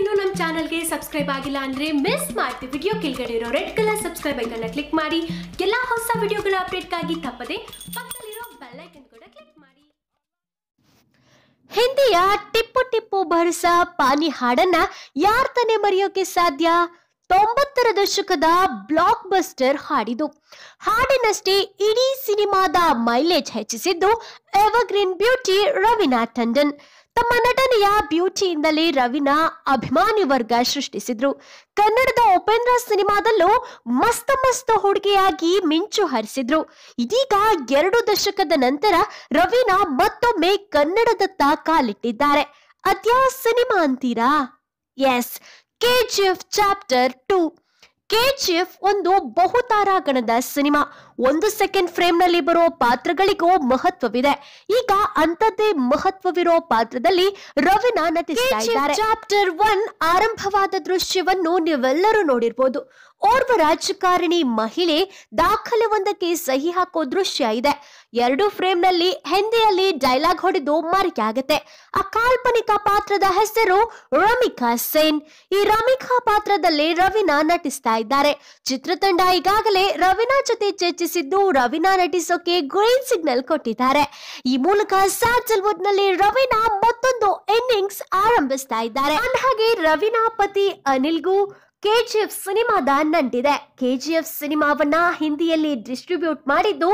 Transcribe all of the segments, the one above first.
ಇನ್ನೂ ನಮ್ಮ ಚಾನಲ್ಗೆ ಸಬ್ಸ್ಕ್ರೈಬ್ ಆಗಿಲ್ಲ ಅಂದ್ರೆ ಮಿಸ್ ಮಾಡ್ತಿ ವಿಡಿಯೋ ಕೆಳಗಡೆ ಇರೋ ರೆಡ್ ಕಲರ್ ಸಬ್ಸ್ಕ್ರೈಬ್ ಐಕನ್ನ ಕ್ಲಿಕ್ ಮಾಡಿ. ಎಲ್ಲಾ ಹೊಸ ವಿಡಿಯೋಗಳ ಅಪ್ಡೇಟ್ಗಾಗಿ ತಪ್ಪದೆ ಪಕ್ಕದಲ್ಲಿರೋ ಬೆಲ್ ಐಕನ್ ಕೂಡ ಕ್ಲಿಕ್ ಮಾಡಿ. ಹಿಂದಿಯ ಟಿಪ್ಪು ಟಿಪ್ಪು ಭರಸ ಪಾನಿ ಹಾಡನ್ನ ಯಾರ್ ತಾನೇ ಮರೆಯೋಕೆ ಸಾಧ್ಯ? ತೊಂಬತ್ತರ ದಶಕದ ಬ್ಲಾಕ್ ಬಸ್ಟರ್ ಹಾಡಿದು ಹಾಡಿನಷ್ಟೇ ಇಡೀ ಸಿನಿಮಾದ ಮೈಲೇಜ್ ಹೆಚ್ಚಿಸಿದ್ದು ಎವರ್ಗ್ರೀನ್ ಬ್ಯೂಟಿ ರವೀನಾ ಟಂಡನ್ ತಮ್ಮ ನಟನೆಯ ಬ್ಯೂಟಿಯಿಂದಲೇ ರವಿನಾ ಅಭಿಮಾನಿ ವರ್ಗ ಸೃಷ್ಟಿಸಿದ್ರು. ಕನ್ನಡದ ಉಪೇಂದ್ರ ಸಿನಿಮಾದಲ್ಲೂ ಮಸ್ತ್ ಮಸ್ತ್ ಹುಡುಗಿಯಾಗಿ ಮಿಂಚು ಹರಿಸಿದ್ರು. ಇದೀಗ ಎರಡು ದಶಕದ ನಂತರ ರವೀನಾ ಮತ್ತೊಮ್ಮೆ ಕನ್ನಡದತ್ತ ಕಾಲಿಟ್ಟಿದ್ದಾರೆ. ಅದ್ಯಾ ಸಿನಿಮಾ ಅಂತೀರಾ? Yes KGF chapter two KGF ಒಂದು ಬಹುತಾರಾಗಣದ ಸಿನಿಮಾ. ಒಂದು ಸೆಕೆಂಡ್ ಫ್ರೇಮ್ನಲ್ಲಿ ಬರೋ ಪಾತ್ರಗಳಿಗೂ ಮಹತ್ವವಿದೆ. ಈಗ ಅಂತದ್ದೇ ಮಹತ್ವವಿರೋ ಪಾತ್ರದಲ್ಲಿ ರವಿನಾ ನಟಿಸಿದ್ದಾರೆ ಚಾಪ್ಟರ್ ಒನ್ ಆರಂಭವಾದ ದೃಶ್ಯವನ್ನು ನೀವೆಲ್ಲರೂ ನೋಡಿರ್ಬೋದು. ಓರ್ವ ರಾಜಕಾರಣಿ ಮಹಿಳೆ ದಾಖಲೆ ಒಂದಕ್ಕೆ ಸಹಿ ಹಾಕೋ ದೃಶ್ಯ ಇದೆ. ಎರಡು ಫ್ರೇಮ್ನಲ್ಲಿ ಹಿಂದಿಯಲ್ಲಿ ಡೈಲಾಗ್ ಹೊಡೆದು ಮರೆಯಾಗತ್ತೆ ಆ ಕಾಲ್ಪನಿಕ ಪಾತ್ರದ ಹೆಸರು ರಮಿಕಾ ಸೇನ್. ಈ ರಮಿಕಾ ಪಾತ್ರದಲ್ಲಿ ರವಿನಾ ನಟಿಸ್ತಾ ಇದ್ದಾರೆ. ಚಿತ್ರತಂಡ ಈಗಾಗಲೇ ರವೀನಾ ಜೊತೆ ಚರ್ಚಿಸಿದ್ದು ರವೀನಾ ನಟಿಸೋಕೆ ಗ್ರೀನ್ ಸಿಗ್ನಲ್ ಕೊಟ್ಟಿದ್ದಾರೆ. ಈ ಮೂಲಕ ಸ್ಯಾಂಡಲ್ವುಡ್ನಲ್ಲಿ ರವೀನಾ ಮತ್ತೊಂದು ಇನ್ನಿಂಗ್ಸ್ ಆರಂಭಿಸ್ತಾ ಇದ್ದಾರೆ. ಅಂದ್ಹಾಗೆ ರವೀನಾ ಪತಿ ಅನಿಲ್ಗೂ ಕೆಜಿಎಫ್ ಸಿನಿಮಾದ ನಂಟಿದೆ. ಕೆಜಿಎಫ್ ಸಿನಿಮಾವನ್ನ ಹಿಂದಿಯಲ್ಲಿ ಡಿಸ್ಟ್ರಿಬ್ಯೂಟ್ ಮಾಡಿದ್ದು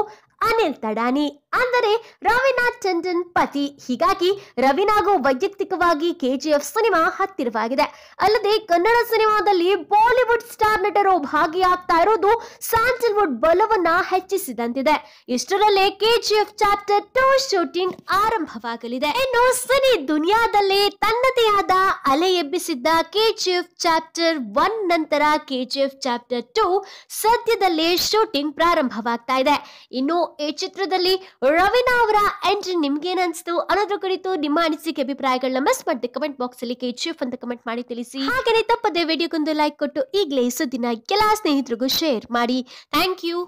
ಅನಿಲ್ ತಡಾನಿ. ಅಂದರೆ ರವಿನಾ ಟಂಡನ್ ಪತಿ. ಹೀಗಾಗಿ ರವೀನಾಗೂ ವೈಯಕ್ತಿಕವಾಗಿ ಕೆಜಿಎಫ್ ಸಿನಿಮಾ ಹತ್ತಿರವಾಗಿದೆ. ಅಲ್ಲದೆ ಕನ್ನಡ ಸಿನಿಮಾದಲ್ಲಿ ಬಾಲಿವುಡ್ ಸ್ಟಾರ್ ನಟರು ಭಾಗಿಯಾಗ್ತಾ ಇರೋದು ಸ್ಯಾಂಡಲ್ವುಡ್ ಬಲವನ್ನ ಹೆಚ್ಚಿಸಿದಂತಿದೆ. ಇಷ್ಟರಲ್ಲೇ ಕೆಜಿಎಫ್ ಚಾಪ್ಟರ್ ಟೂ ಶೂಟಿಂಗ್ ಆರಂಭವಾಗಲಿದೆ. ಇನ್ನು ಸಿನಿ ದುನಿಯಾದಲ್ಲಿ ತನ್ನದೇ ಆದ ಅಲೆ ಎಬ್ಬಿಸಿದ್ದ ಕೆಜಿಎಫ್ ಚಾಪ್ಟರ್ ಒನ್ ನಂತರ ಕೆಜಿಎಫ್ ಚಾಪ್ಟರ್ ಟು ಸದ್ಯದಲ್ಲೇ ಶೂಟಿಂಗ್ ಪ್ರಾರಂಭವಾಗ್ತಾ ಇದೆ. ಇನ್ನು ಈ ಚಿತ್ರದಲ್ಲಿ ರವೀನಾ ಅವರ ಎಂಟ್ರಿ ನಿಮ್ಗೇನಿಸ್ತು ಅನ್ಸ್ತು ಅನ್ನೋದ್ರ ಕುರಿತು ನಿಮ್ಮ ಅನಿಸಿಕೆ, ಅಭಿಪ್ರಾಯಗಳನ್ನ ಮಿಸ್ ಮಾಡದೆ ಕಮೆಂಟ್ ಬಾಕ್ಸ್ ಅಲ್ಲಿ ಕೆಜಿಎಫ್ ಅಂತ ಕಮೆಂಟ್ ಮಾಡಿ ತಿಳಿಸಿ. ಹಾಗೆ ತಪ್ಪದೆ ವಿಡಿಯೋಗೊಂದು ಲೈಕ್ ಕೊಟ್ಟು ಈಗಲೇ ಸುದ್ದಿನ ಎಲ್ಲಾ ಸ್ನೇಹಿತರಿಗೂ ಶೇರ್ ಮಾಡಿ. Thank you